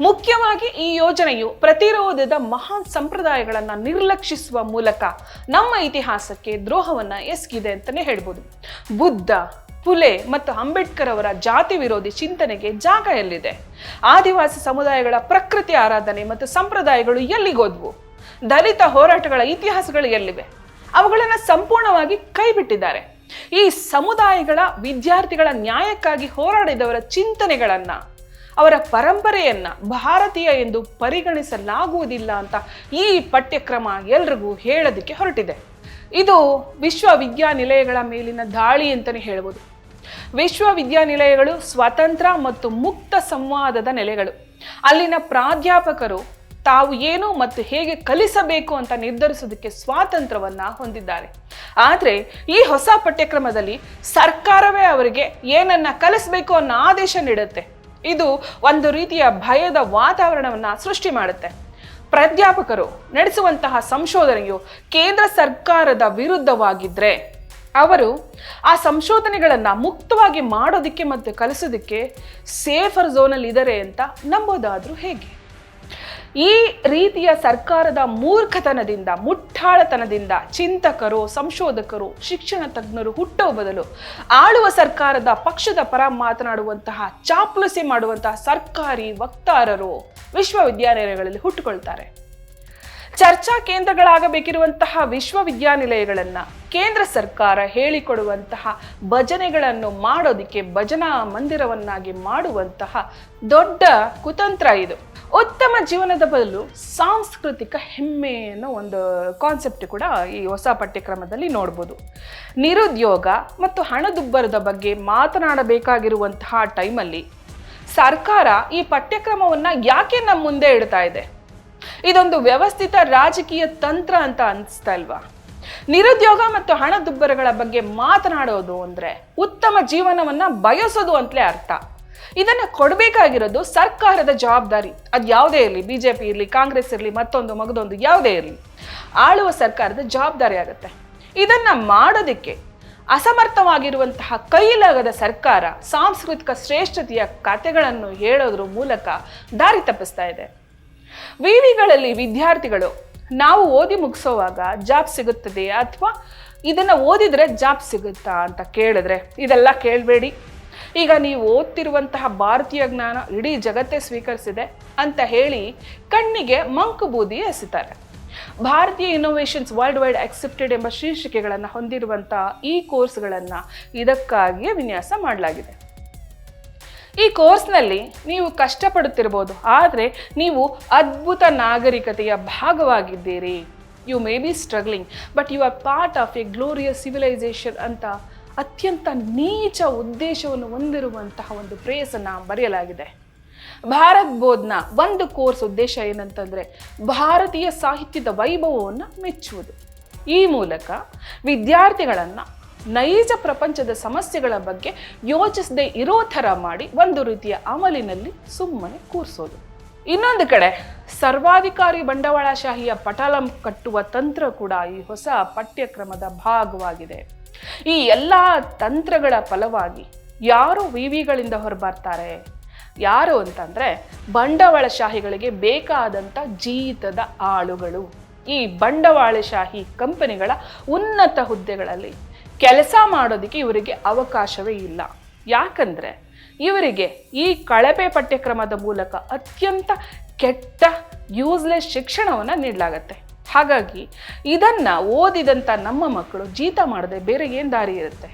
ಮುಖ್ಯವಾಗಿ ಈ ಯೋಜನೆಯು ಪ್ರತಿರೋಧದ ಮಹಾನ್ ಸಂಪ್ರದಾಯಗಳನ್ನು ನಿರ್ಲಕ್ಷಿಸುವ ಮೂಲಕ ನಮ್ಮ ಇತಿಹಾಸಕ್ಕೆ ದ್ರೋಹವನ್ನು ಎಸಗಿದೆ ಅಂತಲೇ ಹೇಳ್ಬೋದು. ಬುದ್ಧ, ಪುಲೆ ಮತ್ತು ಅಂಬೇಡ್ಕರ್ ಅವರ ಜಾತಿ ವಿರೋಧಿ ಚಿಂತನೆಗೆ ಜಾಗ ಎಲ್ಲಿದೆ? ಆದಿವಾಸಿ ಸಮುದಾಯಗಳ ಪ್ರಕೃತಿ ಆರಾಧನೆ ಮತ್ತು ಸಂಪ್ರದಾಯಗಳು ಎಲ್ಲಿಗೋದ್ವು ದಲಿತ ಹೋರಾಟಗಳ ಇತಿಹಾಸಗಳು ಎಲ್ಲಿವೆ? ಅವುಗಳನ್ನು ಸಂಪೂರ್ಣವಾಗಿ ಕೈಬಿಟ್ಟಿದ್ದಾರೆ. ಈ ಸಮುದಾಯಗಳ ವಿದ್ಯಾರ್ಥಿಗಳ ನ್ಯಾಯಕ್ಕಾಗಿ ಹೋರಾಡಿದವರ ಚಿಂತನೆಗಳನ್ನ ಅವರ ಪರಂಪರೆಯನ್ನ ಭಾರತೀಯ ಎಂದು ಪರಿಗಣಿಸಲಾಗುವುದಿಲ್ಲ ಅಂತ ಈ ಪಠ್ಯಕ್ರಮ ಎಲ್ರಿಗೂ ಹೇಳೋದಕ್ಕೆ ಹೊರಟಿದೆ. ಇದು ವಿಶ್ವವಿದ್ಯಾನಿಲಯಗಳ ಮೇಲಿನ ದಾಳಿ ಅಂತಲೇ ಹೇಳ್ಬೋದು. ವಿಶ್ವವಿದ್ಯಾನಿಲಯಗಳು ಸ್ವತಂತ್ರ ಮತ್ತು ಮುಕ್ತ ಸಂವಾದದ ನೆಲೆಗಳು. ಅಲ್ಲಿನ ಪ್ರಾಧ್ಯಾಪಕರು ತಾವು ಏನು ಮತ್ತು ಹೇಗೆ ಕಲಿಸಬೇಕು ಅಂತ ನಿರ್ಧರಿಸೋದಕ್ಕೆ ಸ್ವಾತಂತ್ರ್ಯವನ್ನ ಹೊಂದಿದ್ದಾರೆ. ಆದರೆ ಈ ಹೊಸ ಪಠ್ಯಕ್ರಮದಲ್ಲಿ ಸರ್ಕಾರವೇ ಅವರಿಗೆ ಏನನ್ನ ಕಲಿಸಬೇಕು ಅನ್ನೋ ಆದೇಶ ನೀಡುತ್ತೆ. ಇದು ಒಂದು ರೀತಿಯ ಭಯದ ವಾತಾವರಣವನ್ನು ಸೃಷ್ಟಿ ಮಾಡುತ್ತೆ. ಪ್ರಾಧ್ಯಾಪಕರು ನಡೆಸುವಂತಹ ಸಂಶೋಧನೆಯು ಕೇಂದ್ರ ಸರ್ಕಾರದ ವಿರುದ್ಧವಾಗಿದ್ದರೆ ಅವರು ಆ ಸಂಶೋಧನೆಗಳನ್ನು ಮುಕ್ತವಾಗಿ ಮಾಡೋದಕ್ಕೆ ಮತ್ತು ಕಲಿಸೋದಕ್ಕೆ ಸೇಫರ್ ಝೋನಲ್ಲಿ ಇದ್ದಾರೆ ಅಂತ ನಂಬೋದಾದರೂ ಹೇಗೆ? ಈ ರೀತಿಯ ಸರ್ಕಾರದ ಮೂರ್ಖತನದಿಂದ, ಮುಟ್ಟಾಳತನದಿಂದ ಚಿಂತಕರು, ಸಂಶೋಧಕರು, ಶಿಕ್ಷಣ ತಜ್ಞರು ಹುಟ್ಟೋ ಬದಲು ಆಳುವ ಸರ್ಕಾರದ ಪಕ್ಷದ ಪರ ಮಾತನಾಡುವಂತಹ, ಚಾಪ್ಲಸಿ ಮಾಡುವಂತಹ ಸರ್ಕಾರಿ ವಕ್ತಾರರು ವಿಶ್ವವಿದ್ಯಾನಿಲಯಗಳಲ್ಲಿ ಹುಟ್ಟುಕೊಳ್ತಾರೆ. ಚರ್ಚಾ ಕೇಂದ್ರಗಳಾಗಬೇಕಿರುವಂತಹ ವಿಶ್ವವಿದ್ಯಾನಿಲಯಗಳನ್ನ ಕೇಂದ್ರ ಸರ್ಕಾರ ಹೇಳಿಕೊಡುವಂತಹ ಭಜನೆಗಳನ್ನು ಮಾಡೋದಕ್ಕೆ ಭಜನಾ ಮಂದಿರವನ್ನಾಗಿ ಮಾಡುವಂತಹ ದೊಡ್ಡ ಕುತಂತ್ರ ಇದು. ಉತ್ತಮ ಜೀವನದ ಬದಲು ಸಾಂಸ್ಕೃತಿಕ ಹೆಮ್ಮೆ ಅನ್ನೋ ಒಂದು ಕಾನ್ಸೆಪ್ಟ್ ಕೂಡ ಈ ಹೊಸ ಪಠ್ಯಕ್ರಮದಲ್ಲಿ ನೋಡ್ಬೋದು. ನಿರುದ್ಯೋಗ ಮತ್ತು ಹಣದುಬ್ಬರದ ಬಗ್ಗೆ ಮಾತನಾಡಬೇಕಾಗಿರುವಂತಹ ಟೈಮಲ್ಲಿ ಸರ್ಕಾರ ಈ ಪಠ್ಯಕ್ರಮವನ್ನು ಯಾಕೆ ನಮ್ಮ ಮುಂದೆ ಇಡ್ತಾ ಇದೆ? ಇದೊಂದು ವ್ಯವಸ್ಥಿತ ರಾಜಕೀಯ ತಂತ್ರ ಅಂತ ಅನಿಸ್ತಾ ಇಲ್ವಾ? ನಿರುದ್ಯೋಗ ಮತ್ತು ಹಣದುಬ್ಬರಗಳ ಬಗ್ಗೆ ಮಾತನಾಡೋದು ಅಂದರೆ ಉತ್ತಮ ಜೀವನವನ್ನು ಬಯಸೋದು ಅಂತಲೇ ಅರ್ಥ. ಇದನ್ನ ಕೊಡಬೇಕಾಗಿರೋದು ಸರ್ಕಾರದ ಜವಾಬ್ದಾರಿ. ಅದು ಯಾವುದೇ ಇರಲಿ ಬಿ ಜೆ ಪಿ ಇರಲಿ, ಕಾಂಗ್ರೆಸ್ ಇರಲಿ, ಮತ್ತೊಂದು ಮಗದೊಂದು ಯಾವುದೇ ಇರಲಿ, ಆಳುವ ಸರ್ಕಾರದ ಜವಾಬ್ದಾರಿ ಆಗುತ್ತೆ. ಇದನ್ನ ಮಾಡೋದಕ್ಕೆ ಅಸಮರ್ಥವಾಗಿರುವಂತಹ ಕೈಲಾಗದ ಸರ್ಕಾರ ಸಾಂಸ್ಕೃತಿಕ ಶ್ರೇಷ್ಠತೆಯ ಕಥೆಗಳನ್ನು ಹೇಳೋದ್ರ ಮೂಲಕ ದಾರಿ ತಪ್ಪಿಸ್ತಾ ಇದೆ. ವಿವಿಗಳಲ್ಲಿ ವಿದ್ಯಾರ್ಥಿಗಳು, ನಾವು ಓದಿ ಮುಗಿಸೋವಾಗ ಜಾಬ್ ಸಿಗುತ್ತದೆ ಅಥವಾ ಇದನ್ನು ಓದಿದರೆ ಜಾಬ್ ಸಿಗುತ್ತಾ ಅಂತ ಕೇಳಿದ್ರೆ, ಇದೆಲ್ಲ ಕೇಳಬೇಡಿ. ಈಗ ನೀವು ಓದ್ತಿರುವಂತಹ ಭಾರತೀಯ ಜ್ಞಾನ ಇಡೀ ಜಗತ್ತೇ ಸ್ವೀಕರಿಸಿದೆ ಅಂತ ಹೇಳಿ ಕಣ್ಣಿಗೆ ಮಂಕು ಬೂದಿ ಎಸಿತಾರೆ. ಭಾರತೀಯ ಇನ್ನೋವೇಷನ್ಸ್ ವರ್ಲ್ಡ್ ವೈಡ್ ಅಕ್ಸೆಪ್ಟೆಡ್ ಎಂಬ ಶೀರ್ಷಿಕೆಗಳನ್ನು ಹೊಂದಿರುವಂತಹ ಈ ಕೋರ್ಸ್ಗಳನ್ನು ಇದಕ್ಕಾಗಿಯೇ ವಿನ್ಯಾಸ ಮಾಡಲಾಗಿದೆ. ಈ ಕೋರ್ಸ್ನಲ್ಲಿ ನೀವು ಕಷ್ಟಪಡುತ್ತಿರ್ಬೋದು ಆದರೆ ನೀವು ಅದ್ಭುತ ನಾಗರಿಕತೆಯ ಭಾಗವಾಗಿದ್ದೀರಿ. You may be struggling but you are part of a glorious civilisation ಅಂತ ಅತ್ಯಂತ ನೀಚ ಉದ್ದೇಶವನ್ನು ಹೊಂದಿರುವಂತಹ ಒಂದು ಪ್ರೇಯಸನ್ನ ಬರೆಯಲಾಗಿದೆ. ಭಾರತ್ ಬೋಧ್ನ ಒಂದು ಕೋರ್ಸ್ ಉದ್ದೇಶ ಏನಂತಂದರೆ ಭಾರತೀಯ ಸಾಹಿತ್ಯದ ವೈಭವವನ್ನು ಮೆಚ್ಚುವುದು. ಈ ಮೂಲಕ ವಿದ್ಯಾರ್ಥಿಗಳನ್ನು ನೈಜ ಪ್ರಪಂಚದ ಸಮಸ್ಯೆಗಳ ಬಗ್ಗೆ ಯೋಚಿಸದೆ ಇರೋ ಥರ ಮಾಡಿ ಒಂದು ರೀತಿಯ ಅಮಲಿನಲ್ಲಿ ಸುಮ್ಮನೆ ಕೂರಿಸೋದು. ಇನ್ನೊಂದು ಕಡೆ ಸರ್ವಾಧಿಕಾರಿ ಬಂಡವಾಳಶಾಹಿಯ ಪಟಾಲಂ ಕಟ್ಟುವ ತಂತ್ರ ಕೂಡ ಈ ಹೊಸ ಪಠ್ಯಕ್ರಮದ ಭಾಗವಾಗಿದೆ. ಈ ಎಲ್ಲ ತಂತ್ರಗಳ ಫಲವಾಗಿ ಯಾರು ವಿವಿಗಳಿಂದ ಹೊರಬರ್ತಾರೆ? ಯಾರು ಅಂತಂದರೆ ಬಂಡವಾಳಶಾಹಿಗಳಿಗೆ ಬೇಕಾದಂಥ ಜೀತದ ಆಳುಗಳು. ಈ ಬಂಡವಾಳಶಾಹಿ ಕಂಪನಿಗಳ ಉನ್ನತ ಹುದ್ದೆಗಳಲ್ಲಿ ಕೆಲಸ ಮಾಡೋದಕ್ಕೆ ಇವರಿಗೆ ಅವಕಾಶವೇ ಇಲ್ಲ. ಯಾಕಂದರೆ ಇವರಿಗೆ ಈ ಕಳಪೆ ಪಠ್ಯಕ್ರಮದ ಮೂಲಕ ಅತ್ಯಂತ ಕೆಟ್ಟ ಯೂಸ್ಲೆಸ್ ಶಿಕ್ಷಣವನ್ನು ನೀಡಲಾಗತ್ತೆ. ಹಾಗಾಗಿ ಇದನ್ನ ಓದಿದಂಥ ನಮ್ಮ ಮಕ್ಕಳು ಜೀತ ಮಾಡದೆ ಬೇರೆ ಏನು ದಾರಿ ಇರುತ್ತೆ?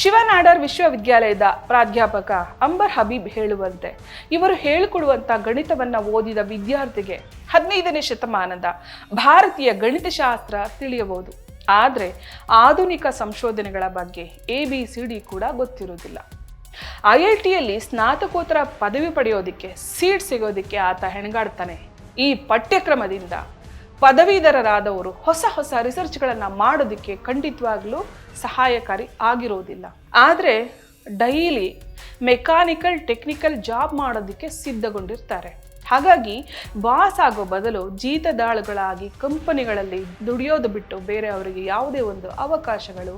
ಶಿವನಾಡರ್ ವಿಶ್ವವಿದ್ಯಾಲಯದ ಪ್ರಾಧ್ಯಾಪಕ ಅಂಬರ್ ಹಬೀಬ್ ಹೇಳುವಂತೆ, ಇವರು ಹೇಳಿಕೊಡುವಂಥ ಗಣಿತವನ್ನು ಓದಿದ ವಿದ್ಯಾರ್ಥಿಗೆ ಹದಿನೈದನೇ ಶತಮಾನದ ಭಾರತೀಯ ಗಣಿತಶಾಸ್ತ್ರ ತಿಳಿಯಬಹುದು. ಆದರೆ ಆಧುನಿಕ ಸಂಶೋಧನೆಗಳ ಬಗ್ಗೆ ಎ, ಬಿ, ಸಿ, ಡಿ ಕೂಡ ಗೊತ್ತಿರೋದಿಲ್ಲ ಐ ಐ ಟಿಯಲ್ಲಿ ಸ್ನಾತಕೋತ್ತರ ಪದವಿ ಪಡೆಯೋದಕ್ಕೆ ಸೀಟ್ ಸಿಗೋದಕ್ಕೆ ಆತ ಹೆಣಗಾಡ್ತಾನೆ. ಈ ಪಠ್ಯಕ್ರಮದಿಂದ ಪದವೀಧರರಾದವರು ಹೊಸ ಹೊಸ ರಿಸರ್ಚ್ಗಳನ್ನು ಮಾಡೋದಕ್ಕೆ ಖಂಡಿತವಾಗಲೂ ಸಹಾಯಕಾರಿ ಆಗಿರೋದಿಲ್ಲ. ಆದರೆ ಡೈಲಿ ಮೆಕ್ಯಾನಿಕಲ್, ಟೆಕ್ನಿಕಲ್ ಜಾಬ್ ಮಾಡೋದಕ್ಕೆ ಸಿದ್ಧಗೊಂಡಿರ್ತಾರೆ. ಹಾಗಾಗಿ ಬಾಸ್ ಆಗೋ ಬದಲು ಜೀತದಾಳುಗಳಾಗಿ ಕಂಪನಿಗಳಲ್ಲಿ ದುಡಿಯೋದು ಬಿಟ್ಟು ಬೇರೆ ಅವರಿಗೆ ಯಾವುದೇ ಒಂದು ಅವಕಾಶಗಳು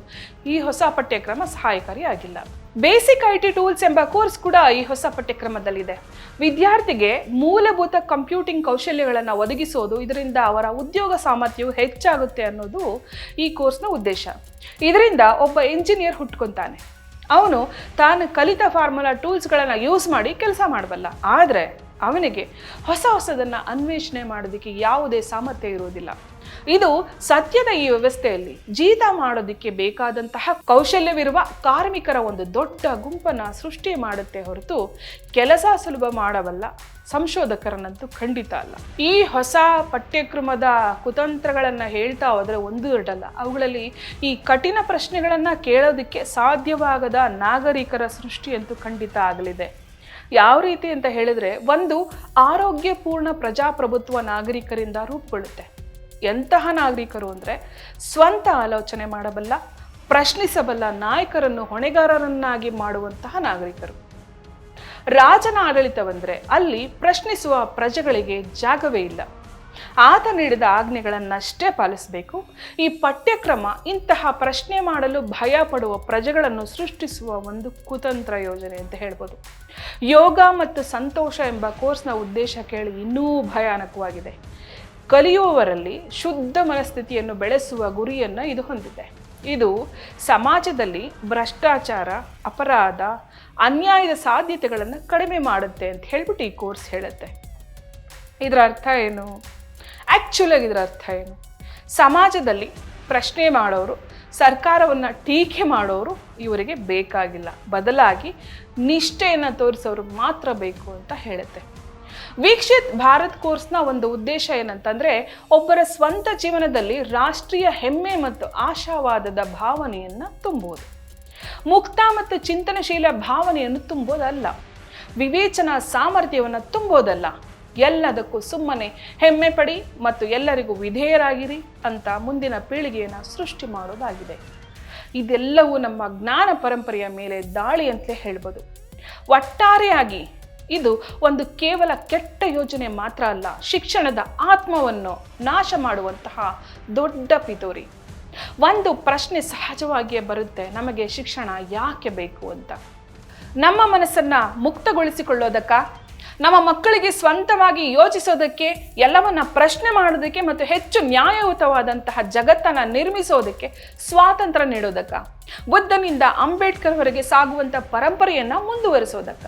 ಈ ಹೊಸ ಪಠ್ಯಕ್ರಮ ಸಹಾಯಕಾರಿ ಆಗಿಲ್ಲ. ಬೇಸಿಕ್ ಐ ಟಿ ಟೂಲ್ಸ್ ಎಂಬ ಕೋರ್ಸ್ ಕೂಡ ಈ ಹೊಸ ಪಠ್ಯಕ್ರಮದಲ್ಲಿದೆ. ವಿದ್ಯಾರ್ಥಿಗೆ ಮೂಲಭೂತ ಕಂಪ್ಯೂಟಿಂಗ್ ಕೌಶಲ್ಯಗಳನ್ನು ಒದಗಿಸೋದು, ಇದರಿಂದ ಅವರ ಉದ್ಯೋಗ ಸಾಮರ್ಥ್ಯವು ಹೆಚ್ಚಾಗುತ್ತೆ ಅನ್ನೋದು ಈ ಕೋರ್ಸ್ನ ಉದ್ದೇಶ. ಇದರಿಂದ ಒಬ್ಬ ಇಂಜಿನಿಯರ್ ಹುಟ್ಕೊತಾನೆ. ಅವನು ತಾನು ಕಲಿತ ಫಾರ್ಮುಲಾ ಟೂಲ್ಸ್ಗಳನ್ನು ಯೂಸ್ ಮಾಡಿ ಕೆಲಸ ಮಾಡಬಲ್ಲ. ಆದರೆ ಅವನಿಗೆ ಹೊಸ ಹೊಸದನ್ನು ಅನ್ವೇಷಣೆ ಮಾಡೋದಕ್ಕೆ ಯಾವುದೇ ಸಾಮರ್ಥ್ಯ ಇರುವುದಿಲ್ಲ. ಇದು ಸತ್ಯದ ಈ ವ್ಯವಸ್ಥೆಯಲ್ಲಿ ಜೀತ ಮಾಡೋದಕ್ಕೆ ಬೇಕಾದಂತಹ ಕೌಶಲ್ಯವಿರುವ ಕಾರ್ಮಿಕರ ಒಂದು ದೊಡ್ಡ ಗುಂಪನ್ನು ಸೃಷ್ಟಿ ಮಾಡುತ್ತೆ ಹೊರತು ಕೆಲಸ ಸುಲಭ ಮಾಡಬಲ್ಲ ಸಂಶೋಧಕರನ್ನಂತೂ ಖಂಡಿತ ಅಲ್ಲ. ಈ ಹೊಸ ಪಠ್ಯಕ್ರಮದ ಕುತಂತ್ರಗಳನ್ನು ಹೇಳ್ತಾ ಹೋದರೆ ಒಂದು ಎರಡಲ್ಲ ಅವುಗಳಲ್ಲಿ ಈ ಕಠಿಣ ಪ್ರಶ್ನೆಗಳನ್ನು ಕೇಳೋದಕ್ಕೆ ಸಾಧ್ಯವಾಗದ ನಾಗರಿಕರ ಸೃಷ್ಟಿಯಂತೂ ಖಂಡಿತ ಆಗಲಿದೆ. ಯಾವ ರೀತಿ ಅಂತ ಹೇಳಿದ್ರೆ ಒಂದು ಆರೋಗ್ಯಪೂರ್ಣ ಪ್ರಜಾಪ್ರಭುತ್ವ ನಾಗರಿಕರಿಂದ ರೂಪುಗೊಳ್ಳುತ್ತೆ. ಎಂತಹ ನಾಗರಿಕರು ಅಂದರೆ ಸ್ವಂತ ಆಲೋಚನೆ ಮಾಡಬಲ್ಲ, ಪ್ರಶ್ನಿಸಬಲ್ಲ ನಾಯಕರನ್ನು, ಹೊಣೆಗಾರರನ್ನಾಗಿ ಮಾಡುವಂತಹ ನಾಗರಿಕರು. ರಾಜನ ಆಡಳಿತವೆಂದರೆ ಅಲ್ಲಿ ಪ್ರಶ್ನಿಸುವ ಪ್ರಜೆಗಳಿಗೆ ಜಾಗವೇ ಇಲ್ಲ. ಆತ ನೀಡಿದ ಆಜ್ಞೆಗಳನ್ನಷ್ಟೇ ಪಾಲಿಸಬೇಕು. ಈ ಪಠ್ಯಕ್ರಮ ಇಂತಹ ಪ್ರಶ್ನೆ ಮಾಡಲು ಭಯ ಪಡುವ ಪ್ರಜೆಗಳನ್ನು ಸೃಷ್ಟಿಸುವ ಒಂದು ಕುತಂತ್ರ ಯೋಜನೆ ಅಂತ ಹೇಳ್ಬೋದು. ಯೋಗ ಮತ್ತು ಸಂತೋಷ ಎಂಬ ಕೋರ್ಸ್ನ ಉದ್ದೇಶ ಕೇಳಿ ಇನ್ನೂ ಭಯಾನಕವಾಗಿದೆ. ಕಲಿಯುವವರಲ್ಲಿ ಶುದ್ಧ ಮನಸ್ಥಿತಿಯನ್ನು ಬೆಳೆಸುವ ಗುರಿಯನ್ನು ಇದು ಹೊಂದಿದೆ. ಇದು ಸಮಾಜದಲ್ಲಿ ಭ್ರಷ್ಟಾಚಾರ, ಅಪರಾಧ, ಅನ್ಯಾಯದ ಸಾಧ್ಯತೆಗಳನ್ನು ಕಡಿಮೆ ಮಾಡುತ್ತೆ ಅಂತ ಹೇಳ್ಬಿಟ್ಟು ಈ ಕೋರ್ಸ್ ಹೇಳುತ್ತೆ. ಇದರ ಅರ್ಥ ಏನು? ಆ್ಯಕ್ಚುಲಾಗಿ ಇದರ ಅರ್ಥ ಏನು? ಸಮಾಜದಲ್ಲಿ ಪ್ರಶ್ನೆ ಮಾಡೋರು, ಸರ್ಕಾರವನ್ನು ಟೀಕೆ ಮಾಡೋರು ಇವರಿಗೆ ಬೇಕಾಗಿಲ್ಲ. ಬದಲಾಗಿ ನಿಷ್ಠೆಯನ್ನು ತೋರಿಸೋರು ಮಾತ್ರ ಬೇಕು ಅಂತ ಹೇಳುತ್ತೆ. ವೀಕ್ಷಿತ್ ಭಾರತ್ ಕೋರ್ಸ್ನ ಒಂದು ಉದ್ದೇಶ ಏನಂತಂದ್ರೆ, ಒಬ್ಬರ ಸ್ವಂತ ಜೀವನದಲ್ಲಿ ರಾಷ್ಟ್ರೀಯ ಹೆಮ್ಮೆ ಮತ್ತು ಆಶಾವಾದದ ಭಾವನೆಯನ್ನು ತುಂಬೋದು. ಮುಕ್ತ ಮತ್ತು ಚಿಂತನಶೀಲ ಭಾವನೆಯನ್ನು ತುಂಬೋದಲ್ಲ. ವಿವೇಚನಾ ಸಾಮರ್ಥ್ಯವನ್ನು ತುಂಬೋದಲ್ಲ. ಎಲ್ಲದಕ್ಕೂ ಸುಮ್ಮನೆ ಹೆಮ್ಮೆ ಪಡಿ ಮತ್ತು ಎಲ್ಲರಿಗೂ ವಿಧೇಯರಾಗಿರಿ ಅಂತ ಮುಂದಿನ ಪೀಳಿಗೆಯನ್ನು ಸೃಷ್ಟಿ ಮಾಡೋದಾಗಿದೆ. ಇದೆಲ್ಲವೂ ನಮ್ಮ ಜ್ಞಾನ ಪರಂಪರೆಯ ಮೇಲೆ ದಾಳಿ ಅಂತಲೇ ಹೇಳ್ಬೋದು. ಒಟ್ಟಾರೆಯಾಗಿ ಇದು ಒಂದು ಕೇವಲ ಕೆಟ್ಟ ಯೋಜನೆ ಮಾತ್ರ ಅಲ್ಲ, ಶಿಕ್ಷಣದ ಆತ್ಮವನ್ನು ನಾಶ ಮಾಡುವಂತಹ ದೊಡ್ಡ ಪಿತೂರಿ. ಒಂದು ಪ್ರಶ್ನೆ ಸಹಜವಾಗಿಯೇ ಬರುತ್ತೆ, ನಮಗೆ ಶಿಕ್ಷಣ ಯಾಕೆ ಬೇಕು ಅಂತ. ನಮ್ಮ ಮನಸ್ಸನ್ನು ಮುಕ್ತಗೊಳಿಸಿಕೊಳ್ಳೋದಕ್ಕ ನಮ್ಮ ಮಕ್ಕಳಿಗೆ ಸ್ವಂತವಾಗಿ ಯೋಚಿಸೋದಕ್ಕೆ, ಎಲ್ಲವನ್ನ ಪ್ರಶ್ನೆ ಮಾಡೋದಕ್ಕೆ ಮತ್ತು ಹೆಚ್ಚು ನ್ಯಾಯಯುತವಾದಂತಹ ಜಗತ್ತನ್ನು ನಿರ್ಮಿಸೋದಕ್ಕೆ ಸ್ವಾತಂತ್ರ್ಯ ನೀಡೋದಕ್ಕ. ಬುದ್ಧನಿಂದ ಅಂಬೇಡ್ಕರ್ವರೆಗೆ ಸಾಗುವಂಥ ಪರಂಪರೆಯನ್ನು ಮುಂದುವರಿಸೋದಕ್ಕ.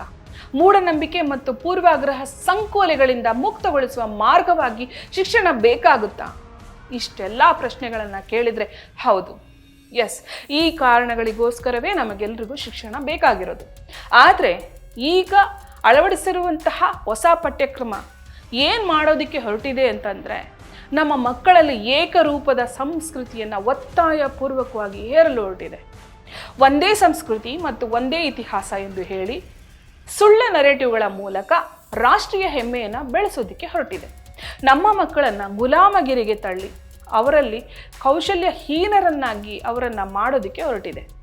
ಮೂಢನಂಬಿಕೆ ಮತ್ತು ಪೂರ್ವಾಗ್ರಹ ಸಂಕೋಲೆಗಳಿಂದ ಮುಕ್ತಗೊಳಿಸುವ ಮಾರ್ಗವಾಗಿ ಶಿಕ್ಷಣ ಬೇಕಾಗುತ್ತಾ? ಇಷ್ಟೆಲ್ಲ ಪ್ರಶ್ನೆಗಳನ್ನು ಕೇಳಿದರೆ ಹೌದು. ಎಸ್ ಈ ಕಾರಣಗಳಿಗೋಸ್ಕರವೇ ನಮಗೆಲ್ರಿಗೂ ಶಿಕ್ಷಣ ಬೇಕಾಗಿರೋದು. ಆದರೆ ಈಗ ಅಳವಡಿಸಿರುವಂತಹ ಹೊಸ ಪಠ್ಯಕ್ರಮ ಏನು ಮಾಡೋದಕ್ಕೆ ಹೊರಟಿದೆ ಅಂತಂದರೆ ನಮ್ಮ ಮಕ್ಕಳಲ್ಲಿ ಏಕರೂಪದ ಸಂಸ್ಕೃತಿಯನ್ನು ಒತ್ತಾಯಪೂರ್ವಕವಾಗಿ ಹೇರಲು ಹೊರಟಿದೆ. ಒಂದೇ ಸಂಸ್ಕೃತಿ ಮತ್ತು ಒಂದೇ ಇತಿಹಾಸ ಎಂದು ಹೇಳಿ ಸುಳ್ಳ ನರೇಟಿವ್ಗಳ ಮೂಲಕ ರಾಷ್ಟ್ರೀಯ ಹೆಮ್ಮೆಯನ್ನು ಬೆಳೆಸೋದಕ್ಕೆ ಹೊರಟಿದೆ. ನಮ್ಮ ಮಕ್ಕಳನ್ನು ಗುಲಾಮಗಿರಿಗೆ ತಳ್ಳಿ, ಅವರಲ್ಲಿ ಕೌಶಲ್ಯಹೀನರನ್ನಾಗಿ ಅವರನ್ನು ಮಾಡೋದಕ್ಕೆ ಹೊರಟಿದೆ.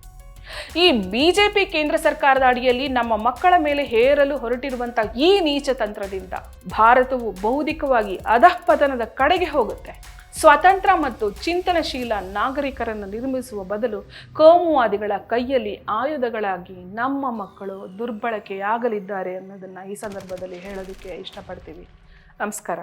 ಈ ಬಿ ಜೆ ಪಿ ಕೇಂದ್ರ ಸರ್ಕಾರದ ಅಡಿಯಲ್ಲಿ ನಮ್ಮ ಮಕ್ಕಳ ಮೇಲೆ ಹೇರಲು ಹೊರಟಿರುವಂಥ ಈ ನೀಚ ತಂತ್ರದಿಂದ ಭಾರತವು ಬೌದ್ಧಿಕವಾಗಿ ಅಧಃಪತನದ ಕಡೆಗೆ ಹೋಗುತ್ತೆ. ಸ್ವತಂತ್ರ ಮತ್ತು ಚಿಂತನಶೀಲ ನಾಗರಿಕರನ್ನು ನಿರ್ಮಿಸುವ ಬದಲು ಕೋಮುವಾದಿಗಳ ಕೈಯಲ್ಲಿ ಆಯುಧಗಳಾಗಿ ನಮ್ಮ ಮಕ್ಕಳು ದುರ್ಬಳಕೆಯಾಗಲಿದ್ದಾರೆ ಅನ್ನೋದನ್ನು ಈ ಸಂದರ್ಭದಲ್ಲಿ ಹೇಳೋದಕ್ಕೆ ಇಷ್ಟಪಡ್ತೀವಿ. ನಮಸ್ಕಾರ.